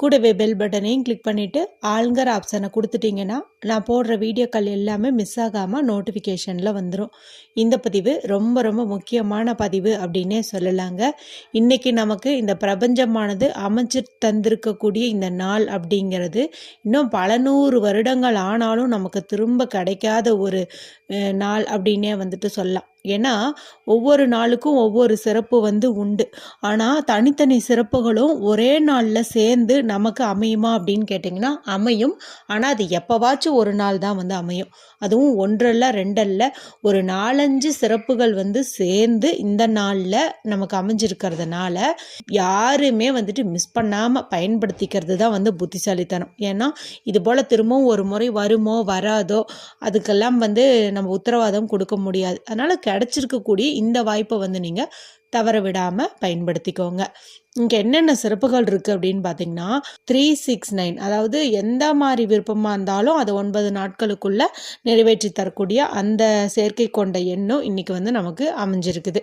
கூடவே பெல் பட்டனையும் கிளிக் பண்ணிவிட்டு ஆளுங்கிற ஆப்ஷனை கொடுத்துட்டிங்கன்னா நான் போடுற வீடியோக்கள் எல்லாமே மிஸ் ஆகாமல் நோட்டிஃபிகேஷனில் வந்துடும் இந்த பதிவு ரொம்ப ரொம்ப முக்கியமான பதிவு அப்படின்னே சொல்லலாங்க. இன்றைக்கி நமக்கு இந்த பிரபஞ்சமானது அமைச்சு தந்திருக்கக்கூடிய இந்த நாள் அப்படிங்கிறது இன்னும் பல நூறு வருடங்கள் ஆனாலும் நமக்கு திரும்ப கிடைக்காத ஒரு நாள் அப்படின்னே வந்துட்டு சொல்லலாம். ஏன்னா ஒவ்வொரு நாளுக்கும் ஒவ்வொரு சிறப்பு வந்து உண்டு. ஆனால் தனித்தனி சிறப்புகளும் ஒரே நாளில் சேர்ந்து நமக்கு அமையுமா அப்படின்னு கேட்டிங்கன்னா அமையும். ஆனால் அது எப்போவாச்சும் ஒரு நாள் தான் வந்து அமையும். அதுவும் ஒன்றல்ல ரெண்டல்ல ஒரு நாலஞ்சு சிறப்புகள் வந்து சேர்ந்து இந்த நாளில் நமக்கு அமைஞ்சிருக்கிறதுனால யாருமே வந்துட்டு மிஸ் பண்ணாமல் பயன்படுத்திக்கிறது தான் வந்து புத்திசாலித்தனம். ஏன்னா இது போல் திரும்பவும் ஒரு முறை வருமோ வராதோ அதுக்கெல்லாம் வந்து நம்ம உத்தரவாதம் கொடுக்க முடியாது. அதனால் கிடைச்சிருக்கக்கூடிய இந்த வாய்ப்பை வந்து நீங்கள் தவற விடாமல் பயன்படுத்திக்கோங்க. இங்கே என்னென்ன சிறப்புகள் இருக்குது அப்படின்னு பார்த்தீங்கன்னா த்ரீ சிக்ஸ் நைன் அதாவது எந்த மாதிரி விருப்பமாக இருந்தாலும் அதை ஒன்பது நாட்களுக்குள்ளே நிறைவேற்றி தரக்கூடிய அந்த சேர்க்கை கொண்ட எண்ணும் இன்றைக்கி வந்து நமக்கு அமைஞ்சிருக்குது.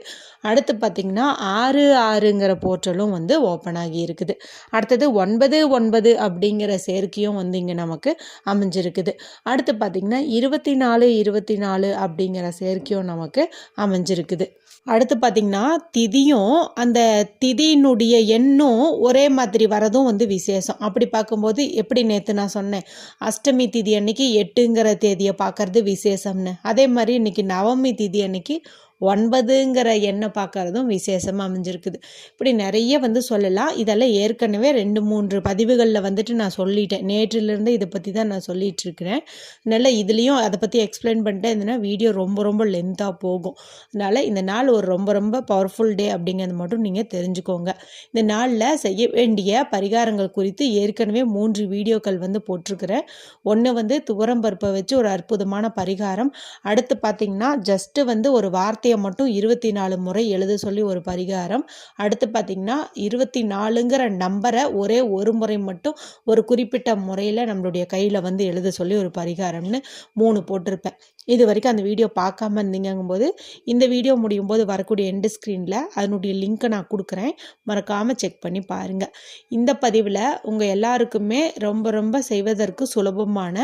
அடுத்து பார்த்திங்கன்னா ஆறு ஆறுங்கிற போர்ட்டலும் வந்து ஓப்பன் ஆகி இருக்குது. அடுத்தது ஒன்பது ஒன்பது அப்படிங்கிற சேர்க்கையும் வந்து இங்கே நமக்கு அமைஞ்சிருக்குது. அடுத்து பார்த்திங்கன்னா இருபத்தி நாலு இருபத்தி நாலு அப்படிங்கிற சேர்க்கையும் நமக்கு அமைஞ்சிருக்குது. அடுத்து பார்த்திங்கன்னா திதியும் அந்த திதியினுடைய எண்ணும் ஒரே மாதிரி வரதும் வந்து விசேஷம். அப்படி பார்க்கும்போது எப்படி நேற்று நான் சொன்னேன் அஷ்டமி திதி அன்னைக்கு எட்டுங்கிற தேதியை பார்க்கறது விசேஷம்னு. அதே மாதிரி இன்னைக்கு நவமி திதி அன்னைக்கு ஒன்பதுங்கிற எண்ணை பார்க்கறதும் விசேஷமாக அமைஞ்சிருக்குது. இப்படி நிறைய வந்து சொல்லலாம். இதெல்லாம் ஏற்கனவே ரெண்டு மூன்று பதிவுகளில் வந்துட்டு நான் சொல்லிட்டேன். நேற்றிலிருந்து இதை பற்றி தான் நான் சொல்லிட்டு இருக்கிறேன். அதனால் இதுலேயும் அதை பற்றி எக்ஸ்பிளைன் பண்ணிட்டேன். இருந்தேன்னா வீடியோ ரொம்ப ரொம்ப லென்த்தாக போகும். அதனால் இந்த நாள் ஒரு ரொம்ப ரொம்ப பவர்ஃபுல் டே அப்படிங்கிறது மட்டும் நீங்கள் தெரிஞ்சுக்கோங்க. இந்த நாளில் செய்ய வேண்டிய பரிகாரங்கள் குறித்து ஏற்கனவே மூன்று வீடியோக்கள் வந்து போட்டிருக்கிறேன். ஒன்று வந்து துவரம் பருப்பை வச்சு ஒரு அற்புதமான பரிகாரம். அடுத்து பார்த்தீங்கன்னா ஜஸ்ட்டு வந்து ஒரு வார்த்தை வார்த்தையை மட்டும் இருபத்தி நாலு முறை எழுத சொல்லி ஒரு பரிகாரம். அடுத்து பார்த்திங்கன்னா இருபத்தி நாலுங்கிற நம்பரை ஒரே ஒரு முறை மட்டும் ஒரு குறிப்பிட்ட முறையில் நம்மளுடைய கையில் வந்து எழுத சொல்லி ஒரு பரிகாரம்னு மூணு போட்டிருப்பேன். இது வரைக்கும் அந்த வீடியோ பார்க்காம இருந்தீங்கும்போது இந்த வீடியோ முடியும் போது வரக்கூடிய எண்டு ஸ்க்ரீனில் அதனுடைய லிங்க்கை நான் கொடுக்குறேன். மறக்காமல் செக் பண்ணி பாருங்கள் இந்த பதிவில் உங்கள் எல்லாருக்குமே ரொம்ப ரொம்ப செய்வதற்கு சுலபமான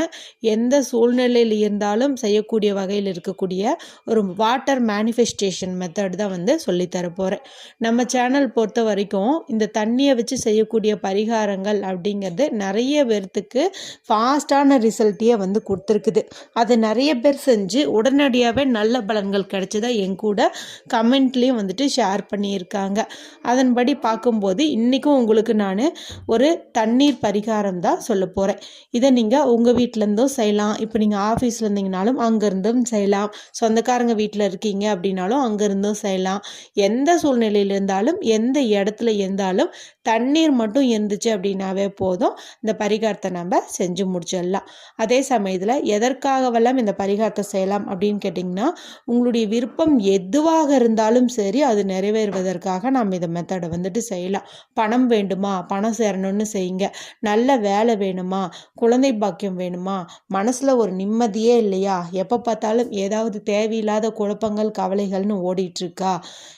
எந்த சூழ்நிலையில் இருந்தாலும் செய்யக்கூடிய வகையில் இருக்கக்கூடிய ஒரு வாட்டர் மேனிஃபெஸ்டேஷன் மெத்தட் தான் வந்து சொல்லித்தர போகிறேன் நம்ம சேனல் பொறுத்த வரைக்கும் இந்த தண்ணியை வச்சு செய்யக்கூடிய பரிகாரங்கள் அப்படிங்கிறது நிறைய பேர்த்துக்கு ஃபாஸ்டான ரிசல்ட்டையே வந்து கொடுத்துருக்குது. அது நிறைய பேர் செஞ்சு உடனடியாகவே நல்ல பலன்கள் கிடைச்சதா என் கூட கமெண்ட்லேயும் வந்துட்டு ஷேர் பண்ணியிருக்காங்க. அதன்படி பார்க்கும்போது இன்றைக்கும் உங்களுக்கு நான் ஒரு தண்ணீர் பரிகாரம் தான் சொல்ல போகிறேன் இதை நீங்கள் உங்கள் வீட்டிலேருந்தும் செய்யலாம். இப்போ நீங்கள் ஆஃபீஸில் இருந்தீங்கனாலும் அங்கேருந்தும் செய்யலாம். சொந்தக்காரங்க வீட்டில் இருக்கீங்க அப்படின்னாலும் அங்கேருந்தும் செய்யலாம். எந்த சூழ்நிலையில் இருந்தாலும் எந்த இடத்துல இருந்தாலும் தண்ணீர் மட்டும் இருந்துச்சு அப்படின்னாவே போதும். இந்த பரிகாரத்தை நம்ம செஞ்சு முடிச்சிடலாம். அதே சமயத்தில் எதற்காகவெல்லாம் இந்த பரிகாரத்தை செய்யலாம் அப்படின்னு கேட்டிங்கன்னா உங்களுடைய விருப்பம் எதுவாக இருந்தாலும் சரி அது நிறைவேறுவதற்காக நாம் இந்த மெத்தடை வந்துட்டு செய்யலாம். பணம் வேண்டுமா? பணம் சேரணும்னு செய்யுங்க. நல்ல வேலை வேணுமா? குழந்தை பாக்கியம் வேணுமா? மனசில் ஒரு நிம்மதியே இல்லையா? எப்போ பார்த்தாலும் ஏதாவது தேவையில்லாத குழப்பங்கள் கவலைகள்னு ஓடிட்டுருக்கா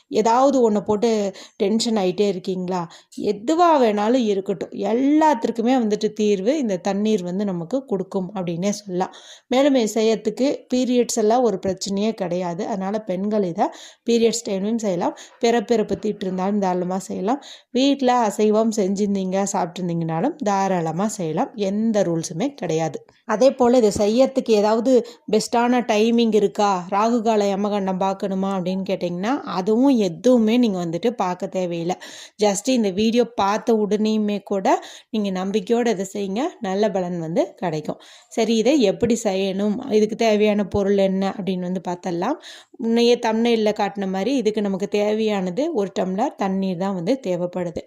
ஏதாவது ஒன்று போட்டு டென்ஷன் ஆகிட்டே இருக்கீங்களா? எதுவாக வேணாலும் இருக்கட்டும். எல்லாத்திற்குமே வந்துட்டு தீர்வு இந்த தண்ணீர் வந்து நமக்கு கொடுக்கும் அப்படின்னே சொல்லலாம். மேலும் செய்யறதுக்கு பீரியட்ஸ் எல்லாம் ஒரு பிரச்சனையே கிடையாது. அதனால் பெண்கள் இதை பீரியட்ஸ் டைம்லையும் செய்யலாம். பிறப்பிறப்பு தீட்டு இருந்தாலும் தாராளமாக செய்யலாம். வீட்டில் அசைவம் செஞ்சுருந்தீங்க சாப்பிட்ருந்தீங்கனாலும் தாராளமாக செய்யலாம். எந்த ரூல்ஸுமே கிடையாது. அதே போல் இதை செய்யறதுக்கு ஏதாவது பெஸ்ட்டான டைமிங் இருக்கா? ராகுகால யமகண்டம் பார்க்கணுமா அப்படின்னு கேட்டிங்கன்னா அதுவும் எதுவுமே நீங்கள் வந்துட்டு பார்க்க தேவையில்லை. ஜஸ்ட் இந்த வீடியோ பார்த்த உடனேயுமே கூட நீங்கள் நம்பிக்கையோடு இதை செய்யுங்க. நல்ல பலன் வந்து கிடைக்கும். சரி இதை எப்படி செய்யணும்? இதுக்கு தேவையான பொருள் என்ன? அப்படின்னு வந்து பார்த்தலாம் முன்னையே தமிழில் காட்டின மாதிரி இதுக்கு நமக்கு தேவையானது ஒரு டம்ளர் தண்ணீர் தான் வந்து தேவைப்படுது.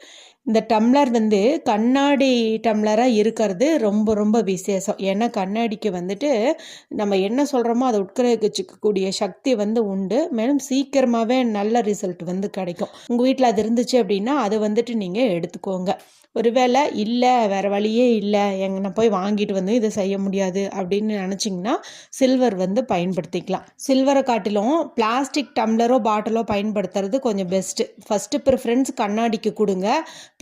இந்த டம்ளர் வந்து கண்ணாடி டம்ளராக இருக்கிறது ரொம்ப ரொம்ப விசேஷம். ஏன்னா கண்ணாடிக்கு வந்துட்டு நம்ம என்ன சொல்கிறோமோ அதை உட்கிரகிச்சிக்கக்கூடிய சக்தி வந்து உண்டு. மேலும் சீக்கிரமாகவே நல்ல ரிசல்ட் வந்து கிடைக்கும். உங்கள் வீட்டில் அது இருந்துச்சு அப்படின்னா அதை வந்துட்டு நீங்கள் எடுத்துக்கோங்க. ஒருவேளை இல்லை வேறு வழியே இல்லை எங்கே போய் வாங்கிட்டு வந்து இதை செய்ய முடியாது அப்படின்னு நினச்சிங்கன்னா சில்வர் வந்து பயன்படுத்திக்கலாம். சில்வரை காட்டிலும் பிளாஸ்டிக் டம்ளரோ பாட்டிலோ பயன்படுத்துறது கொஞ்சம் பெஸ்ட்டு ஃபஸ்ட்டு ப்ரிஃபரன்ஸ் கண்ணாடிக்கு கொடுங்க.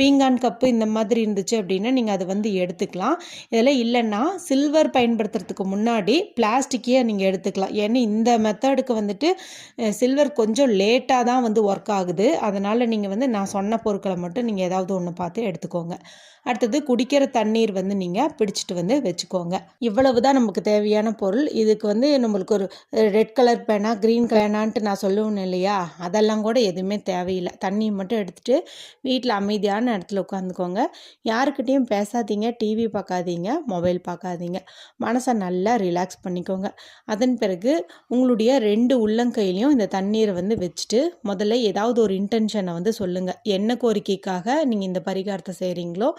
பீங்கான் கப்பு இந்த மாதிரி இருந்துச்சு அப்படின்னா நீங்கள் அதை வந்து எடுத்துக்கலாம். இதில் இல்லைன்னா சில்வர் பயன்படுத்துறதுக்கு முன்னாடி பிளாஸ்டிக்கே நீங்கள் எடுத்துக்கலாம். ஏன்னா இந்த மெத்தடுக்கு வந்துட்டு சில்வர் கொஞ்சம் லேட்டாக தான் வந்து ஒர்க் ஆகுது. அதனால் நீங்கள் வந்து நான் சொன்ன பொருட்களை மட்டும் நீங்கள் ஏதாவது ஒன்று பார்த்து வச்சுக்கோங்க. அடுத்தது குடிக்கிற தண்ணீர் வந்து நீங்கள் பிடிச்சிட்டு வந்து வச்சுக்கோங்க. இவ்வளவு தான் நமக்கு தேவையான பொருள். இதுக்கு வந்து நம்மளுக்கு ஒரு ரெட் கலர் பேனா க்ரீன் பேனான்ட்டு நான் சொல்லுவேன் இல்லையா? அதெல்லாம் கூட எதுவுமே தேவையில்லை. தண்ணி மட்டும் எடுத்துகிட்டு வீட்டில் அமைதியான இடத்துல உட்காந்துக்கோங்க. யாருக்கிட்டேயும் பேசாதீங்க. டிவி பார்க்காதீங்க மொபைல் பார்க்காதீங்க மனசை நல்லா ரிலாக்ஸ் பண்ணிக்கோங்க. அதன் பிறகு உங்களுடைய ரெண்டு உள்ளங்கையிலையும் இந்த தண்ணீரை வந்து வச்சுட்டு முதல்ல ஏதாவது ஒரு இன்டென்ஷனை வந்து சொல்லுங்கள் என்ன கோரிக்கைக்காக நீங்கள் இந்த பரிகாரத்தை செய்கிறீங்களோ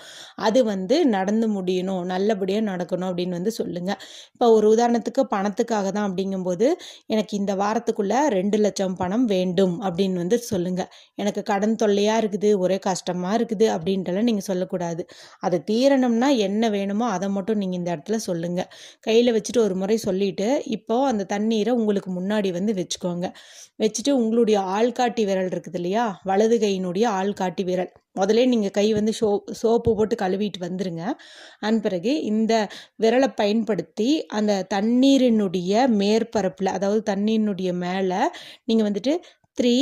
அது வந்து நடந்து முடியணும் நல்லபடியாக நடக்கணும் அப்படின்னு வந்து சொல்லுங்கள் இப்போ ஒரு உதாரணத்துக்கு பணத்துக்காக தான் அப்படிங்கும்போது எனக்கு இந்த வாரத்துக்குள்ளே ரெண்டு லட்சம் பணம் வேண்டும் அப்படின்னு வந்து சொல்லுங்கள் எனக்கு கடன் தொல்லையாக இருக்குது ஒரே கஷ்டமாக இருக்குது அப்படின்ட்டுலாம் நீங்கள் சொல்லக்கூடாது. அது தீரணும்னா என்ன வேணுமோ அதை மட்டும் நீங்கள் இந்த இடத்துல சொல்லுங்கள் கையில் வச்சுட்டு ஒரு முறை சொல்லிவிட்டு இப்போது அந்த தண்ணீரை உங்களுக்கு முன்னாடி வந்து வச்சுக்கோங்க. வச்சுட்டு உங்களுடைய ஆள்காட்டி விரல் இருக்குது இல்லையா? வலது கையினுடைய ஆள்காட்டி விரல். முதலே நீங்கள் கை வந்து சோ சோப்பு போட்டு கழுவிட்டு வந்துடுங்க அதன் பிறகு இந்த விரலை பயன்படுத்தி அந்த தண்ணீரினுடைய மேற்பரப்பில் அதாவது தண்ணீரினுடைய மேலே நீங்கள் வந்துட்டு த்ரீ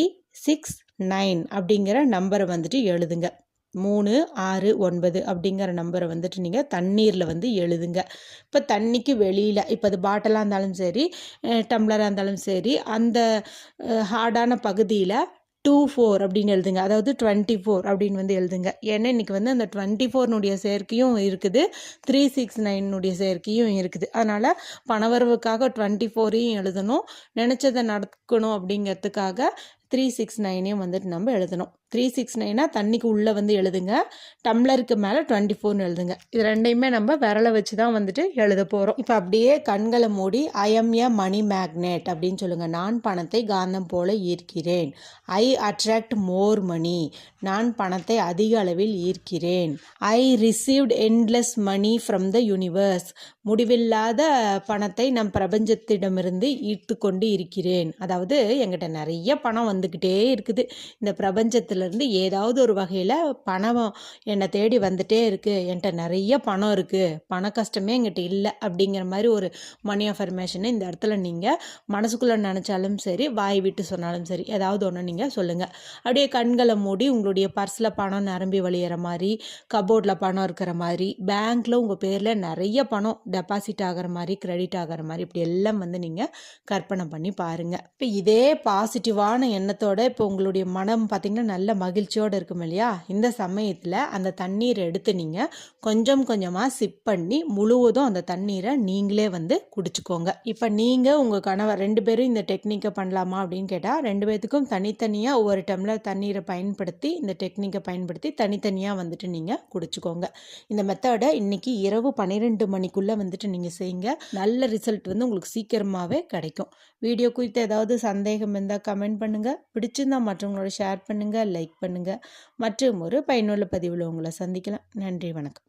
சிக்ஸ் நைன் அப்படிங்கிற நம்பரை வந்துட்டு எழுதுங்க. மூணு ஆறு ஒன்பது அப்படிங்கிற நம்பரை வந்துட்டு நீங்கள் தண்ணீரில் வந்து எழுதுங்க. இப்போ தண்ணிக்கு வெளியில் இப்போ அது பாட்டிலாக இருந்தாலும் சரி டம்ளராக இருந்தாலும் சரி அந்த ஹார்டான பகுதியில் டூ ஃபோர் அப்படின்னு எழுதுங்க. அதாவது டுவெண்ட்டி ஃபோர் அப்படின்னு வந்து எழுதுங்க. ஏன்னா இன்றைக்கி வந்து அந்த டுவெண்ட்டி ஃபோர்னுடைய சேர்க்கையும் இருக்குது. த்ரீ சிக்ஸ் நைனுடைய சேர்க்கையும் இருக்குது. அதனால் பணவரவுக்காக டுவெண்ட்டி ஃபோரையும் எழுதணும். நினச்சதை நடக்கணும் அப்படிங்கிறதுக்காக த்ரீ சிக்ஸ் நைனையும் வந்துட்டு நம்ம எழுதணும். த்ரீ சிக்ஸ் நைனாக தண்ணிக்கு உள்ளே வந்து எழுதுங்க. டம்ளருக்கு மேலே டுவெண்ட்டி ஃபோர்னு எழுதுங்க. இது ரெண்டையுமே நம்ம விரலை வச்சு தான் வந்துட்டு எழுத போகிறோம் இப்போ அப்படியே கண்களை மூடி ஐஎம் எ மணி மேக்னெட் அப்படின்னு சொல்லுங்கள் நான் பணத்தை காந்தம் போல ஈர்க்கிறேன். ஐ அட்ராக்ட் மோர் மணி நான் பணத்தை அதிக அளவில் ஈர்க்கிறேன். I received endless money from the universe முடிவில்லாத பணத்தை நம் பிரபஞ்சத்திடமிருந்து ஈர்த்து கொண்டு இருக்கிறேன். அதாவது எங்கிட்ட நிறைய பணம் வந்து வந்துக்கிட்டே இருக்குது. இந்த பிரபஞ்சத்தில் இருந்து ஏதாவது ஒரு வகையில் பணம் என்னை தேடி வந்துட்டே இருக்குது என்கிட்ட நிறைய பணம் இருக்குது பண கஷ்டமே எங்கிட்ட இல்லை அப்படிங்கிற மாதிரி ஒரு மணி அஃபர்மேஷனை இந்த இடத்துல நீங்கள் மனசுக்குள்ளே நினச்சாலும் சரி வாய் விட்டு சொன்னாலும் சரி ஏதாவது ஒன்று நீங்கள் சொல்லுங்கள் அப்படியே கண்களை மூடி உங்களுடைய பர்ஸில் பணம் நிரம்பி வழியிற மாதிரி கபோர்டில் பணம் இருக்கிற மாதிரி பேங்க்கில் உங்கள் பேரில் நிறைய பணம் டெபாசிட் ஆகிற மாதிரி கிரெடிட் ஆகிற மாதிரி இப்படி எல்லாம் வந்து நீங்கள் கற்பனை பண்ணி பாருங்கள் இப்போ இதே பாசிட்டிவான எண்ணத்தோடு இப்போ உங்களுடைய மனம் பார்த்திங்கன்னா நல்ல மகிழ்ச்சியோடு இருக்கும் இல்லையா? இந்த சமயத்தில் அந்த தண்ணீரை எடுத்து நீங்கள் கொஞ்சம் கொஞ்சமாக சிப் பண்ணி முழுவதும் அந்த தண்ணீரை நீங்களே வந்து குடிச்சுக்கோங்க. இப்போ நீங்கள் உங்கள் கணவர் ரெண்டு பேரும் இந்த டெக்னிக்கை பண்ணலாமா அப்படின்னு கேட்டால் ரெண்டு பேர்த்துக்கும் தனித்தனியாக ஒவ்வொரு டம்ளர் தண்ணீரை பயன்படுத்தி இந்த டெக்னிக்கை பயன்படுத்தி தனித்தனியாக வந்துட்டு நீங்கள் குடிச்சுக்கோங்க. இந்த மெத்தடை இன்றைக்கி இரவு பன்னிரெண்டு மணிக்குள்ளே வந்துட்டு நீங்கள் செய்யுங்க. நல்ல ரிசல்ட் வந்து உங்களுக்கு சீக்கிரமாகவே கிடைக்கும். வீடியோ குறித்து ஏதாவது சந்தேகம் இருந்தால் கமெண்ட் பண்ணுங்கள் பிடிச்சிருந்தா மற்றவங்களோட ஷேர் பண்ணுங்கள் லைக் பண்ணுங்கள் மற்றும் ஒரு பயனுள்ள பதிவில் உங்களை சந்திக்கலாம். நன்றி வணக்கம்.